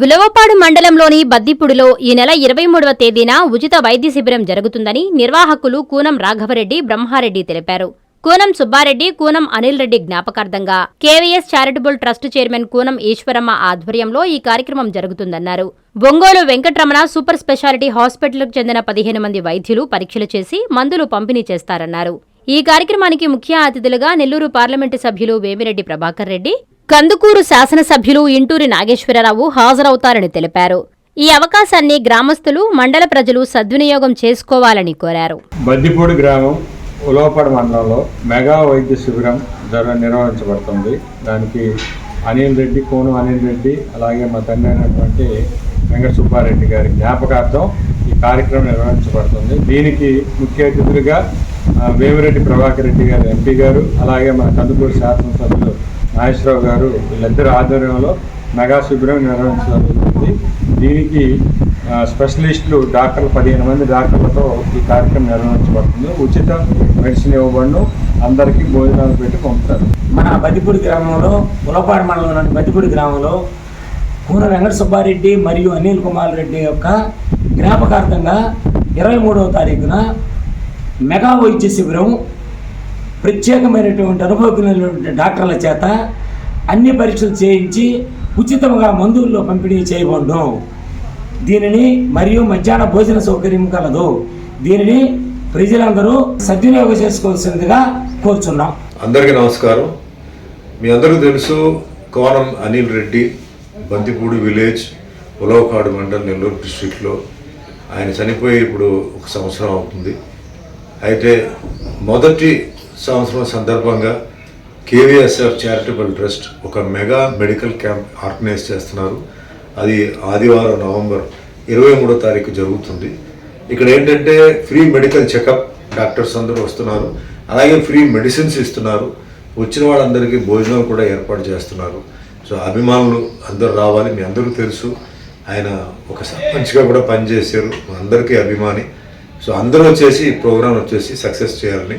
విలువపాడు మండలంలోని బద్దిపుడిలో ఈ నెల ఇరవై మూడవ తేదీన ఉచిత వైద్య శిబిరం జరుగుతుందని నిర్వాహకులు కూనం రాఘవరెడ్డి బ్రహ్మారెడ్డి తెలిపారు. Koonam Subbareddy Koonam Anil Reddy జ్ఞాపకార్థంగా KVS charitable trust chairman Koonam Eswaramma ఆధ్వర్యంలో ఈ కార్యక్రమం జరుగుతుందన్నారు. ఒంగోలు వెంకటరమణ సూపర్ స్పెషాలిటీ హాస్పిటల్కు చెందిన పదిహేను మంది వైద్యులు పరీక్షలు చేసి మందులు పంపిణీ చేస్తారన్నారు. ఈ కార్యక్రమానికి ముఖ్య అతిథులుగా నెల్లూరు పార్లమెంటు సభ్యులు వేమిరెడ్డి ప్రభాకర్ రెడ్డి కందుకూరు శాసనసభ్యులు ఇంటూరి నాగేశ్వరరావు హాజరవుతారని తెలిపారు. ఈ అవకాశాన్ని గ్రామస్తులు మండల ప్రజలు సద్వినియోగం చేసుకోవాలని కోరారు. బద్దిపూడి గ్రామం ఉలవపాడు మండలంలో మెగా వైద్య శిబిరం జర నిర్వహించబడుతుంది. దానికి అనిల్ రెడ్డి కోను అనిల్ రెడ్డి అలాగే మా తండ్రి అయినటువంటి వెంకట సుబ్బారెడ్డి గారి జ్ఞాపకార్థం ఈ కార్యక్రమం నిర్వహించబడుతుంది. దీనికి ముఖ్య అతిథులుగా వేమిరెడ్డి ప్రభాకర్ రెడ్డి గారు ఎంపీ గారు అలాగే మన కందుకూరు శాసనసభ్యులు నాగేశ్వరరావు గారు వీళ్ళిద్దరి ఆధ్వర్యంలో మెగా శిబిరం నిర్వహించడం జరుగుతుంది దీనికి స్పెషలిస్టులు డాక్టర్లు పదిహేను మంది డాక్టర్లతో ఈ కార్యక్రమం నిర్వహించబడుతుంది. ఉచిత మెడిసిన్ ఇవ్వబడును. అందరికీ భోజనాలు పెట్టి పంపుతారు. మన బతిపూడి గ్రామంలో ఉలపాడు మండలంలోని బతిపూడి గ్రామంలో కూన వెంకట సుబ్బారెడ్డి మరియు అనిల్ కుమార్ రెడ్డి యొక్క జ్ఞాపకార్థంగా ఇరవై మూడవ తారీఖున మెగా వైద్య శిబిరం ప్రత్యేకమైనటువంటి అనుభవజ్ఞులైనటువంటి డాక్టర్ల చేత అన్ని పరీక్షలు చేయించి ఉచితంగా మందుల్లో పంపిణీ చేయబడును. దీనిని మరియు మధ్యాహ్న భోజన సౌకర్యం కలదు. దీనిని ప్రజలందరూ సద్వినియోగం చేసుకోవాల్సిందిగా కోరుచున్నాం. అందరికీ నమస్కారం. మీ అందరికీ తెలుసు కోనం అనిల్ రెడ్డి బంతిపూడి విలేజ్ ఉలవకాడు మండల్ నెల్లూరు డిస్ట్రిక్ట్లో. ఆయన చనిపోయి ఇప్పుడు ఒక సంవత్సరం అవుతుంది. అయితే మొదటి సంవత్సరం సందర్భంగా కేవీఎస్ఆర్ చారిటబుల్ ట్రస్ట్ ఒక మెగా మెడికల్ క్యాంప్ ఆర్గనైజ్ చేస్తున్నారు. అది ఆదివారం నవంబర్ ఇరవై మూడో తారీఖు జరుగుతుంది. ఇక్కడ ఏంటంటే ఫ్రీ మెడికల్ చెకప్ డాక్టర్స్ అందరూ వస్తున్నారు. అలాగే ఫ్రీ మెడిసిన్స్ ఇస్తున్నారు. వచ్చిన వాళ్ళందరికీ భోజనం కూడా ఏర్పాటు చేస్తున్నారు. సో అభిమానులు అందరూ రావాలి మీ అందరూ తెలుసు. ఆయన ఒక సర్పంచ్గా కూడా పనిచేశారు. అందరికీ అభిమాని. సో అందరూ వచ్చేసి ఈ ప్రోగ్రామ్ వచ్చేసి సక్సెస్ చేయాలని